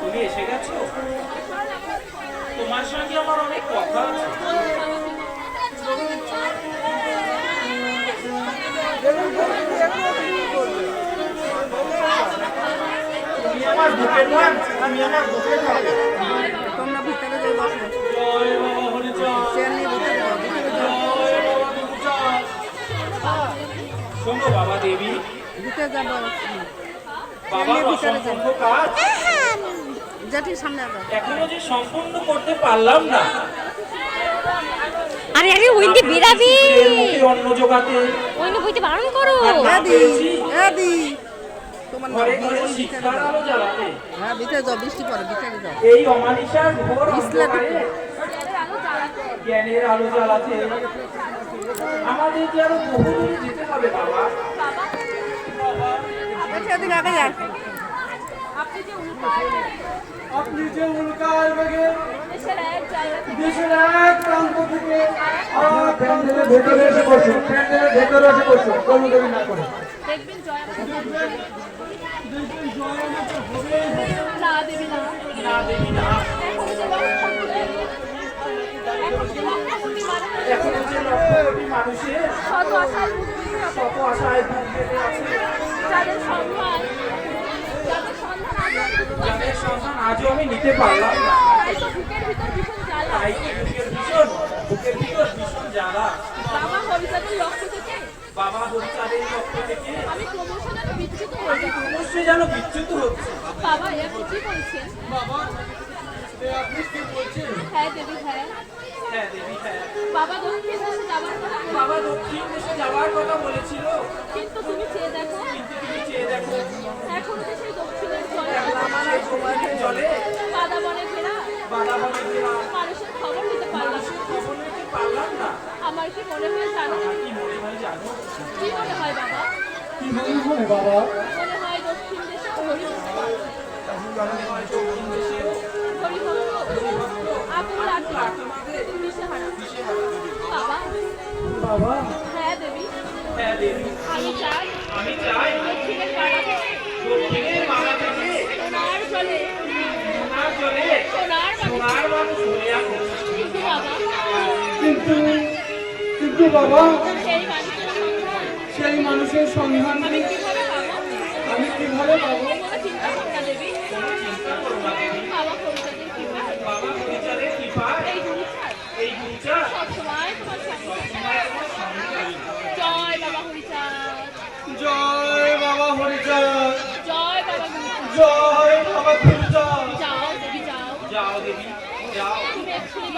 তুমি এসে গেছো? তোমার সঙ্গে আমার অনেক কথা আছে। তুমি আমার বুকের আমার ধান তোমরা ভিতরে যাই বসো। জয় বাবা হরিচন্দ্র চেয়ার নিয়ে ভিতরে যাও ভিতরে যাও জয় বাবা গুরুচাঁদ। শোনো বাবা দেবী ভিতরে যাব। বাবার অসম্পূর্ণ কাজ। যেটি সামনে এখনও যে সম্পূর্ণ করতে পারলাম না। আরে আরে ওইদিকে বেরাবি। এর জোগাতে ওইদিকে বইতে বারণ করো। এদি এদি তোমার ঘরে কি? ঘরে শিক্ষার আলো জ্বালাতে। হ্যাঁ ভিতরে যাও বৃষ্টি পড়ে ভিতরে যাও। এই অমানিসার ঘোর বিসলাতে জ্ঞানের আলো জ্বালাতে। আমাদের যে আরও বহুদূরে যেতে হবে বাবা। আগে যাও আপনি যে উল্কার বেগে দেশের এক প্রান্ত থেকে আর প্যান্ডেলের ভেতরে এসে বসুন প্যান্ডেলের ভেতরে এসে বসুন কর্মচারী না করে। না দেবী না। এখনও যে লক্ষ কোটি মানুষের শত আশায় বুক পেতে আছে যাদের সন্ধান আজও আমি নিতে পারলাম না। বুকের ভীষণ বুকের ভিতর ভীষণ জ্বালা। বাবা হরিচাঁদের লক্ষ্য থেকে? বাবা হরিচাঁদের পক্ষ থেকে? আমি ক্রমশ যেন বিচ্যুত হয়ে যাব অবশ্যই যেন বিচ্যুত হচ্ছে। বাবা এ আপনি কি বলছেন বাবা আপনি কি বলছেন? হ্যাঁ দেবী হ্যাঁ। হ্যাঁ দেবী হ্যাঁ। বাবা দক্ষিণ দেশে যাবার কথা বাবা দক্ষিণ দেশে যাওয়ার কথা বলেছিল। কিন্তু তুমি চেয়ে দেখো। কিন্তু তুমি চেয়ে দেখো। এখন সেই জলে সময়ের জলে বাদা বনে ঘেরা। বাধা বনে ঘেরা। মানুষের খবর নিতে পারলাম না। মানুষের খবর নিতে পারলাম না। আমার কি মনে হয় জানো? কি মনে হয় জানো? কি মনে হয় বাবা? কি মনে হয় বাবা? মনে হয় দক্ষিণ দেশে বাবা? দেবী। হ্যাঁ দেবী। আমি চাই। আমি চাই। দক্ষিণের পাড়া থেকে কিন্তু কিন্তু বাবা সেই মানুষের সন্ধান আমি কীভাবে পাবো আমি কীভাবে পাবো কোনো চিন্তা করো না দেবী চিন্তা করো না দেবী বাবা কবিতাদের কৃপায় বাবা হরিচাঁদের কৃপায় এই গুরুচার এই গুরুচা সবসময় তোমার সঙ্গে সবসময় তোমার সঙ্গে থাকবে। জয় বাবা হরিচাঁদ জয় বাবা হরিচাঁদ জয় বাবা গুরুচাঁদ জয় বাবা হরিচাঁদ যাও দেবী যাও যাও দেবী যাও তুমি এক্ষুনি বাড়ি ফিরে যাও। তুমি এক্ষুনি বায়ু বেগে উড়ন্ত তীরের মতো তীরের মতো যাও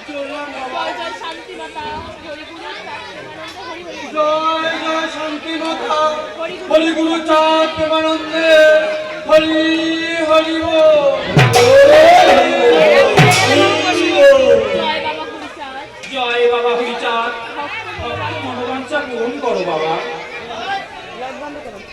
জয় জয় শান্তি মাতা হরি হরি হরি। জয় জয় শান্তি মাতা হরি গুরু চাঁদ প্রেমানন্দে হরি হরি। জয় বাবা গুরুচাঁদ জয় বাবা হরিচাঁদ ভক্ত ভগবান মনোবাঞ্ছা পূরণ করো বাবা